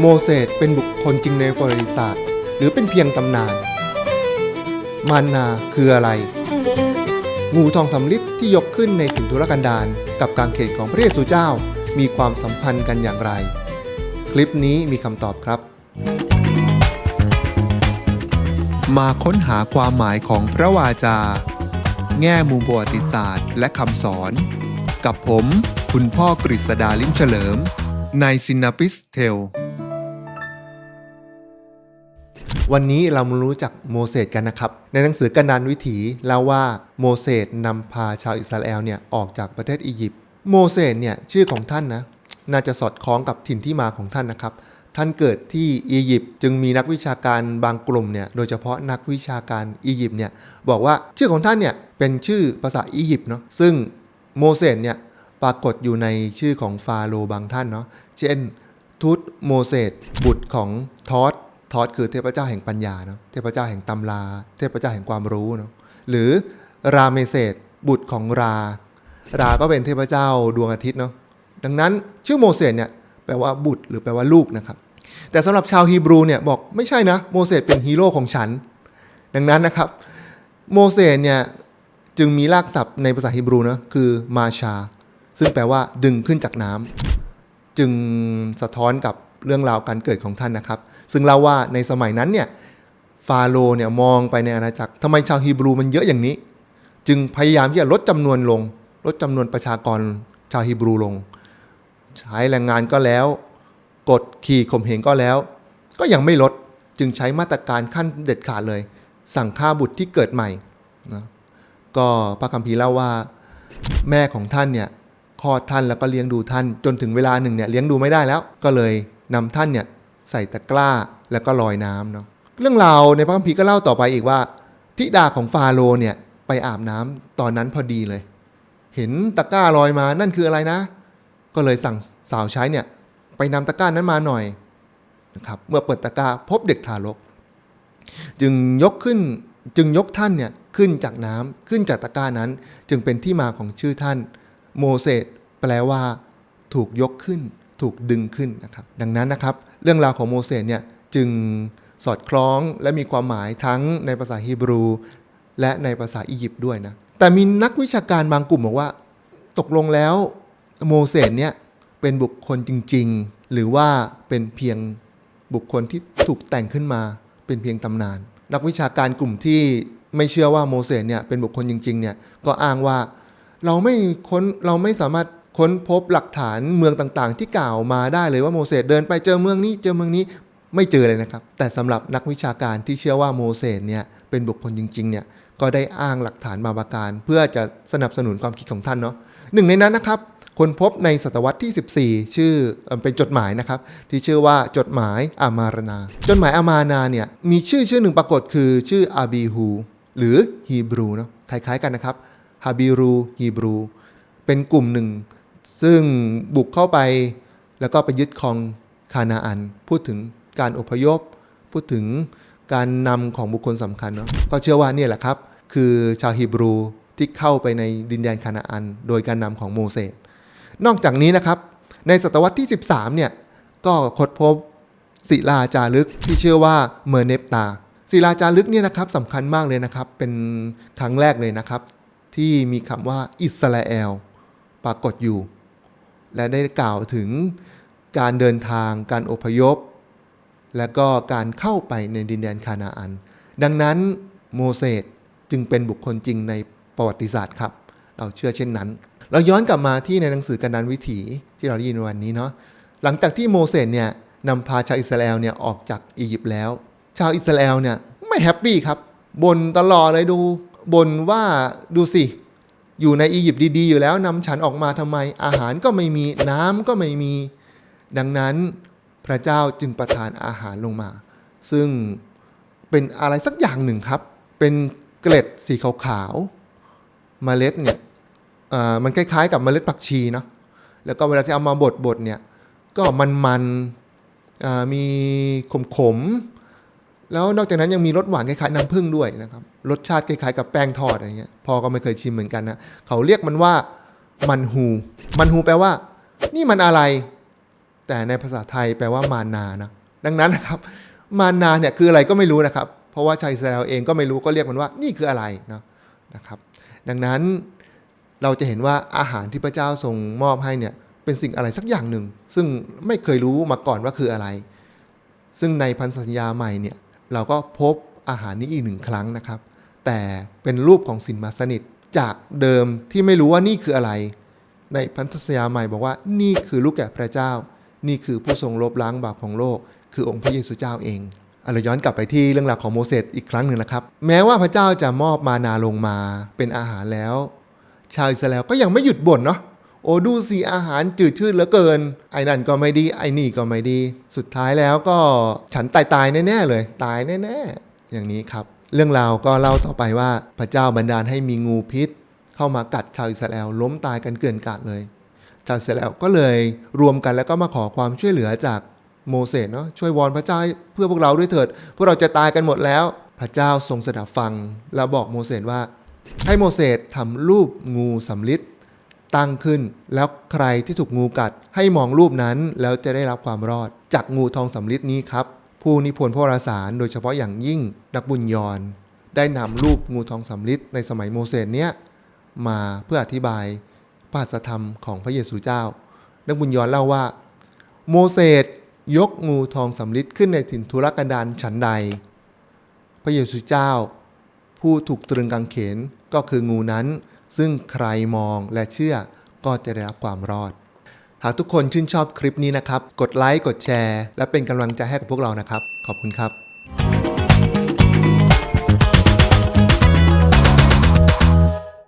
โมเสสเป็นบุคคลจริงในประวัติศาสตร์ หรือเป็นเพียงตำนาน มานาคืออะไร งูทองสำลิดที่ยกขึ้นในถิ่นทุรกันดารกับการเขตของพระเยซูเจ้ามีความสัมพันธ์กันอย่างไร คลิปนี้มีคำตอบครับ มาค้นหาความหมายของพระวาจา แง่มุมประวัติศาสตร์ และคำสอน กับผม คุณพ่อกฤษดาลิ้มเฉลิมในซินาปิสเทล วันนี้เรามารู้จักโมเสสกันนะครับ ในหนังสือกันดานวิถีเล่าว่าโมเสสนำพาชาวอิสราเอลเนี่ยออกจากประเทศอียิปต์โมเสสเนี่ยชื่อของท่านนะน่าจะสอดคล้องกับถิ่นที่มาของท่านนะครับ ท่านเกิดที่อียิปต์จึงมีนักวิชาการบางกลุ่มเนี่ยโดยเฉพาะนักวิชาการอียิปต์เนี่ยบอกว่าชื่อของท่านเนี่ยเป็นชื่อภาษาอียิปต์เนาะซึ่งโมเสสเนี่ยปรากฏอยู่ในชื่อของฟาโรห์บางท่านเนาะเช่นทูตโมเสสบุตรของทอส ทอสคือเทพเจ้าแห่งปัญญาเนาะเทพเจ้าแห่งตำรา เทพเจ้าแห่งความรู้เนาะหรือราเมเสสบุตรของรา ราก็เป็นเทพเจ้าดวงอาทิตย์เนาะดังนั้นชื่อโมเสสเนี่ยแปลว่าบุตรหรือแปลว่าลูกนะครับ แต่สำหรับชาวฮีบรูเนี่ยบอกไม่ใช่นะโมเสสเป็นฮีโร่ของฉัน ดังนั้นนะครับโมเสสเนี่ยจึงมีรากศัพท์ในภาษาฮีบรูนะคือมาชา ซึ่งแปลว่าดึงขึ้นจากน้ำจึงสะท้อนกับ เรื่องราวการเกิดของท่านนะครับ ซึ่งเล่าว่าในสมัยนั้นเนี่ยฟาโรห์เนี่ยมองไปในอาณาจักรทำไมชาวฮีบรูมันเยอะอย่างนี้ จึงพยายามที่จะลดจำนวนลง ลดจำนวนประชากรชาวฮีบรูลง ใช้แรงงานก็แล้ว กดขี่ข่มเหงก็แล้ว ก็ยังไม่ลดจึงใช้มาตรการขั้นเด็ดขาดเลย สั่งฆ่าบุตรที่เกิดใหม่นะก็พระคัมภีร์เล่าว่าแม่ของท่านเนี่ยคลอดท่านแล้วก็เลี้ยงดูท่านจนถึงเวลาหนึ่งเนี่ยเลี้ยงดูไม่ได้แล้วก็เลย นำท่านเนี่ยใส่ตะกร้าแล้วก็ลอยน้ำเนาะเรื่องราวในพระคัมภีร์ก็เล่าต่อไปอีกว่าธิดาของฟาโรห์เนี่ยไปอาบน้ำตอนนั้นพอดีเลย เห็นตะกร้าลอยมานั่นคืออะไรนะ ก็เลยสั่งสาวใช้เนี่ยไปนำตะกร้านั้นมาหน่อยนะครับเมื่อเปิดตะกร้าพบเด็กทารก จึงยกขึ้นจึงยกท่านเนี่ยขึ้นจากน้ำขึ้นจากตะกร้านั้น จึงเป็นที่มาของชื่อท่าน โมเสสแปลว่า ถูกยกขึ้น ถูกดึงขึ้นนะครับ ดังนั้นนะครับ เรื่องราวของโมเสสเนี่ยจึงสอดคล้องและมีความหมายทั้งในภาษาฮีบรู และในภาษาอียิปต์ด้วยนะ แต่มีนักวิชาการบางกลุ่มบอกว่า ตกลงแล้วโมเสสเนี่ยเป็นบุคคลจริง ๆ หรือว่าเป็นเพียงบุคคลที่ถูกแต่งขึ้นมาเป็นเพียงตำนาน นักวิชาการกลุ่มที่ไม่เชื่อว่าโมเสสเนี่ยเป็นบุคคลจริงๆเนี่ยก็อ้างว่าเราไม่ค้นเราไม่สามารถ ค้นพบหลักฐานเมืองต่างๆ ที่กล่าวมาได้เลยว่าโมเสสเดินไปเจอเมืองนี้เจอเมืองนี้ไม่เจอเลยนะครับ แต่สำหรับนักวิชาการที่เชื่อว่าโมเสสเนี่ยเป็นบุคคลจริงๆเนี่ยก็ได้อ้างหลักฐานบาประการ เพื่อจะสนับสนุนความคิดของท่านเนาะหนึ่งในนั้นนะครับคนพบในศตวรรษที่ 14 ชื่อเอ่อเป็นจดหมายนะครับ ที่ชื่อว่าจดหมายอามารนา จดหมายอามานาเนี่ยมีชื่อชื่อหนึ่งปรากฏคือชื่ออาบีฮูหรือฮีบรูเนาะคล้ายๆกันนะครับฮาบิรูฮีบรูเป็นกลุ่มหนึ่ง ซึ่งบุกเข้าไปแล้วก็ไปยึดครองคานาอัน พูดถึงการอพยพ พูดถึงการนำของบุคคลสำคัญเนาะก็เชื่อว่านี่แหละครับ คือชาวฮีบรูที่เข้าไปในดินแดนคานาอัน โดยการนำของโมเสสนอกจากนี้นะครับ ในศตวรรษที่ 13เนี่ยก็ค้นพบศิลาจารึกที่เชื่อว่าเมอร์เนปตาศิลาจารึกเนี่ยนะครับสำคัญมากเลยนะครับ เป็นครั้งแรกเลยนะครับ ที่มีคำว่าอิสราเอลปรากฏอยู่ และได้กล่าวถึงการเดินทาง การอพยพ และก็การเข้าไปในดินแดนคานาอัน ดังนั้นโมเสสจึงเป็นบุคคลจริงในประวัติศาสตร์ครับ เราเชื่อเช่นนั้น เราย้อนกลับมาที่ในหนังสือกันดานวิถีที่เราได้ยินในวันนี้เนาะหลังจากที่โมเสสเนี่ยนำพาชาวอิสราเอลเนี่ยออกจากอียิปต์แล้ว ชาวอิสราเอลเนี่ยไม่แฮปปี้ครับบ่นตลอดเลยดูบ่นว่าดูสิ อยู่ในอียิปต์ดีๆ อยู่แล้วนำฉันออกมาทำไม อาหารก็ไม่มีน้ำก็ไม่มี ดังนั้นพระเจ้าจึงประทานอาหารลงมา ซึ่งเป็นอะไรสักอย่างหนึ่งครับ เป็นเกล็ดสีขาวๆเมล็ดเนี่ยมันคล้ายๆ กับเมล็ดผักชีเนาะแล้วก็เวลาที่เอามาบดบดๆเนี่ยก็มันๆมีขมๆ แล้วนอกจากนั้นยังมีรสหวานคล้ายๆน้ำผึ้งด้วยนะครับรสชาติคล้ายๆกับแป้งทอดอะไรเงี้ยพ่อก็ไม่เคยชิมเหมือนกันนะเขาเรียกมันว่ามันฮู มันฮูแปลว่า นี่มันอะไร แต่ในภาษาไทยแปลว่ามานานะดังนั้นนะครับมานาเนี่ยคืออะไรก็ไม่รู้นะครับ เพราะว่าชาวอิสราเอลเองก็ไม่รู้ก็เรียกมันว่า นี่คืออะไรนะนะครับ ดังนั้นเราจะเห็นว่าอาหารที่พระเจ้าทรงมอบให้เนี่ยเป็นสิ่งอะไรสักอย่างหนึ่ง ซึ่งไม่เคยรู้มาก่อนว่าคืออะไร ซึ่งในพันธสัญญาใหม่เนี่ย เราก็พบอาหารนี้อีกหนึ่งครั้งนะครับ แต่เป็นรูปของสินมาสนิทจากเดิมที่ไม่รู้ว่านี่คืออะไร ในพันธสัญญาใหม่บอกว่านี่คือลูกแกะพระเจ้า นี่คือผู้ทรงลบล้างบาปของโลก คือองค์พระเยซูเจ้าเองอาเราย้อนกลับไปที่เรื่องราวของโมเสสอีกครั้งหนึ่งนะครับ แม้ว่าพระเจ้าจะมอบมานาลงมาเป็นอาหารแล้ว ชาวอิสราเอลก็ยังไม่หยุดบ่นเนาะ โอ้ดูสิอาหารจืดชืดเหลือเกิน ไอ้นั่นก็ไม่ดี ไอ้นี่ก็ไม่ดี สุดท้ายแล้วก็ฉันตายตายแน่ๆเลย ตายแน่ๆอย่างนี้ครับ เรื่องราวก็เล่าต่อไปว่าพระเจ้าบันดาลให้มีงูพิษ เข้ามากัดชาวอิสราเอลล้มตายกันเกลื่อนกาดเลย ชาวอิสราเอลก็เลยรวมกันแล้วก็มาขอความช่วยเหลือจากโมเสสเนาะช่วยวอนพระเจ้าเพื่อพวกเราด้วยเถิด พวกเราจะตายกันหมดแล้ว พระเจ้าทรงสดับฟัง แล้วบอกโมเสสว่า ให้โมเสสทำรูปงูสำลิด ตั้งขึ้น แล้วใครที่ถูกงูกัด ให้มองรูปนั้นแล้วจะได้รับความรอด จากงูทองสำลิดนี้ครับ ผู้นิพนธ์พระราสารโดยเฉพาะอย่างยิ่งนักบุญยอนได้นำรูปงูทองสำลิดในสมัยโมเสสเนี้ยมาเพื่ออธิบายพระธรรมของพระเยซูเจ้า นักบุญยอนเล่าว่า โมเสสยกงูทองสำลิดขึ้นในถิ่นทุรกันดารฉันใด พระเยซูเจ้า ผู้ถูกตรึงกางเขนก็คืองูนั้น ซึ่งใครมองและเชื่อก็จะได้รับความรอด หากทุกคนชื่นชอบคลิปนี้นะครับ กดไลค์กดแชร์ และเป็นกำลังใจให้กับพวกเรานะครับ ขอบคุณครับ